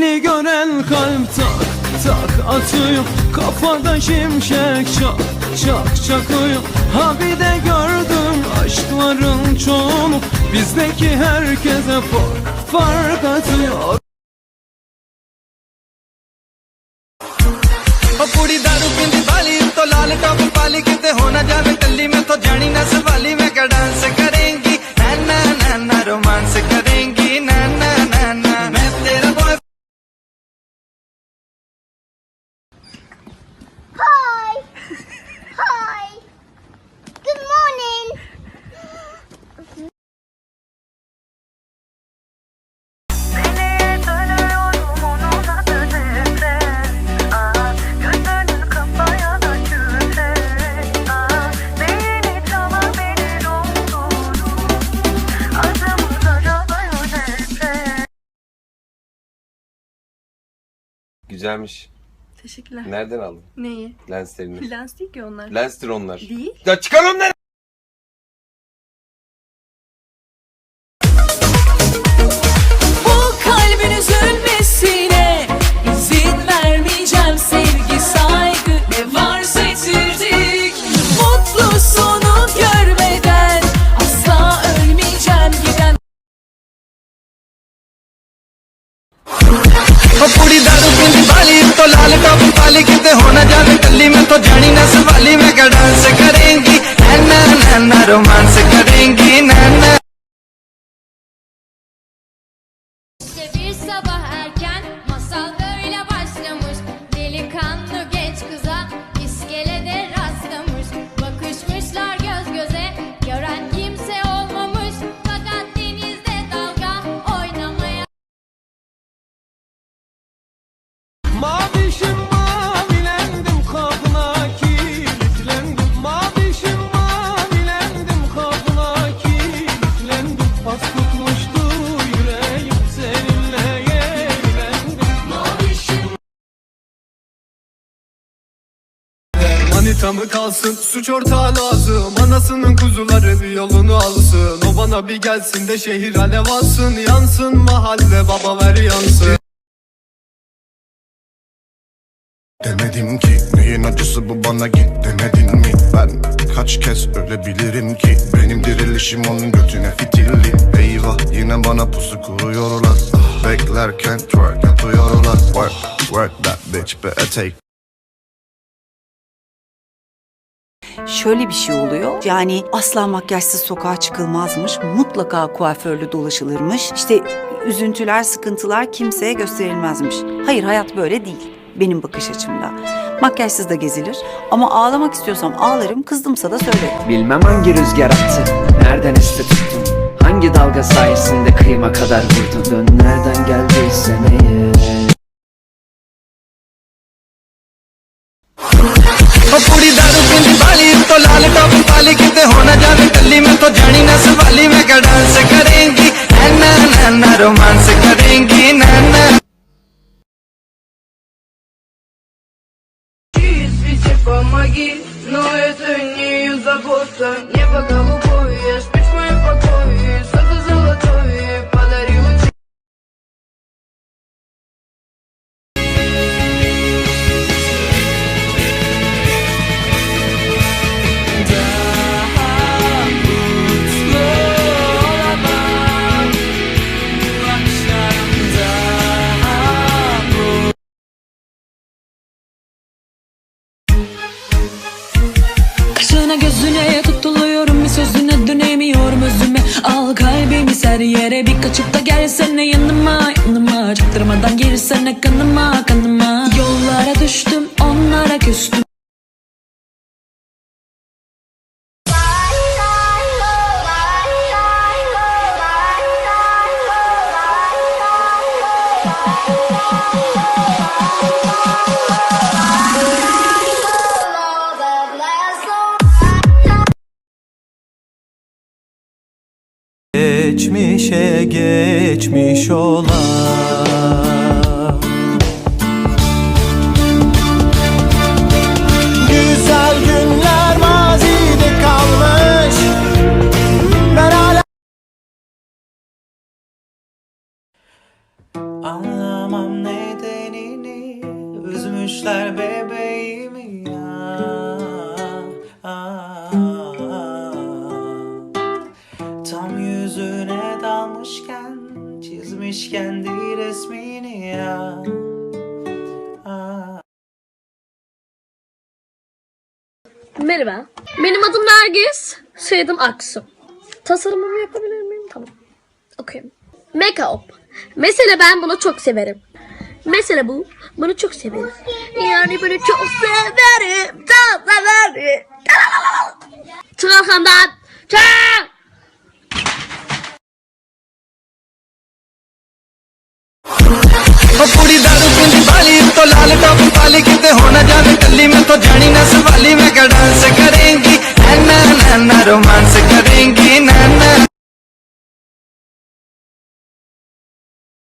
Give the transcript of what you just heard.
Seni gören kalp tak tak atıyor Kafada şimşek çak çak çakıyor Ha bir de gördüm aşkların çoğunu Bizdeki herkese fark fark atıyor ਉਹ ਕੁੜੀ ਦਾਰੂ ਪੀਂਦੀ ਵਾਲੀ ਉੱਤੋਂ ਲਾਲ ਟੌਪ ਪਾਲੀ ਕਿਤੇ ਹੋ ਨਾ ਜਾਵੇ ਕੱਲੀ ਮੈਂ ਤੋਂ ਜਾਣੀ Güzelmiş. Teşekkürler. Nereden aldın Neyi? lenslerini? Lens değil ki onlar. Lenstir onlar. Değil. Ya çıkar onları! ਉਹ ਕੁੜੀ ਦਾਰੂ ਪੀਂਦੀ ਵਾਲੀ ਉੱਤੋਂ ਲਾਲ ਟੌਪ ਪਾਲੀ ਕਿਤੇ ਹੋ ਨਾ ਜਾਵੇ ਕੱਲੀ ਮੈਂ ਤੋਂ ਜਾਣੀ ਨਾ ਸਵਾਲੀ ਮੈਂ ਕਾ ਡਾਂਸ ਕਰੇਂਗੀ ਨਾ ਨਾ ਨਾ ਨਾ ਰੋਮਾਂਸ ਕਰੇਂਗੀ ਨਾ ਨਾ Manita mı kalsın? Suç ortağı lazım. Anasının kuzuları bir yolunu alsın. O bana bir gelsin de şehir alev alsın. Yansın mahalle baba ver yansın. Demedim ki neyin acısı bu bana git demedin mi? Ben kaç kez ölebilirim ki? Benim dirilişim onun götüne fitilli. Eyvah yine bana pusu kuruyorlar. Ah, Beklerken twerk yapıyorlar. Work, work that bitch better take Şöyle bir şey oluyor. Yani asla makyajsız sokağa çıkılmazmış. Mutlaka kuaförlü dolaşılırmış. İşte üzüntüler, sıkıntılar kimseye gösterilmezmiş. Hayır hayat böyle değil. Benim bakış açımda. Makyajsız da gezilir. Ama ağlamak istiyorsam ağlarım, kızdımsa da söylerim. Bilmem hangi rüzgar attı Nereden esti tuttun Hangi dalga sayesinde kıyıma kadar vurdun Dön nereden geldiysen eğer ਉਹ ਕੁੜੀ ਦਾਰੂ ਪੀਂਦੀ ਵਾਲੀ ਉੱਤੋਂ ਲਾਲ ਟੌਪ ਪਾਲੀ ਕਿਤੇ ਹੋ ਨਾ ਜਾਵੇ ਕੱਲੀ ਮੈਂ ਤੋਂ ਜਾਣੀ ਨਾ ਸਵਾਲੀ ਮੈਂ ਕਾ ਡਾਂਸ ਕਰੇਂਗੀ ਨਾ ਨਾ ਨਾ ਨਾ ਰੋਮਾਂਸ ਕਰੇਂਗੀ ਨਾ ਨਾ Свете помоги, но это не забота Небо голубое, спишь Kaşına gözüne tutuluyorum bir sözüne dönemiyorum özüme Al kalbimi ser yere bir kaçıp da gelsene yanıma yanıma Çaktırmadan girsene kanıma kanıma Yollara düştüm onlara küstüm Geçmişe geçmiş ola Güzel günler mazide kalmış. Ben hala Anlamam ne göster bebeğimi Kendi resmini ya Merhaba. Benim adım Nergis. Soyadım Aksu. Tasarımımı yapabilir miyim? Tamam. Okuyayım. Make-up. Mesela ben bunu çok severim. Mesela bu. Bunu çok severim. Yani bunu çok severim. Çok severim. Çık arkamdan. Çık. ਉਹ ਕੁੜੀ ਦਾਰੂ ਪੀਂਦੀ ਵਾਲੀ ਉੱਤੋਂ ਲਾਲ ਟੌਪ ਵਾਲੀ ਕਿਤੇ ਹੋ ਨਾ ਜਾਵੇ ਕੱਲੀ ਮੈਂ ਤੋਂ ਜਾਣੀ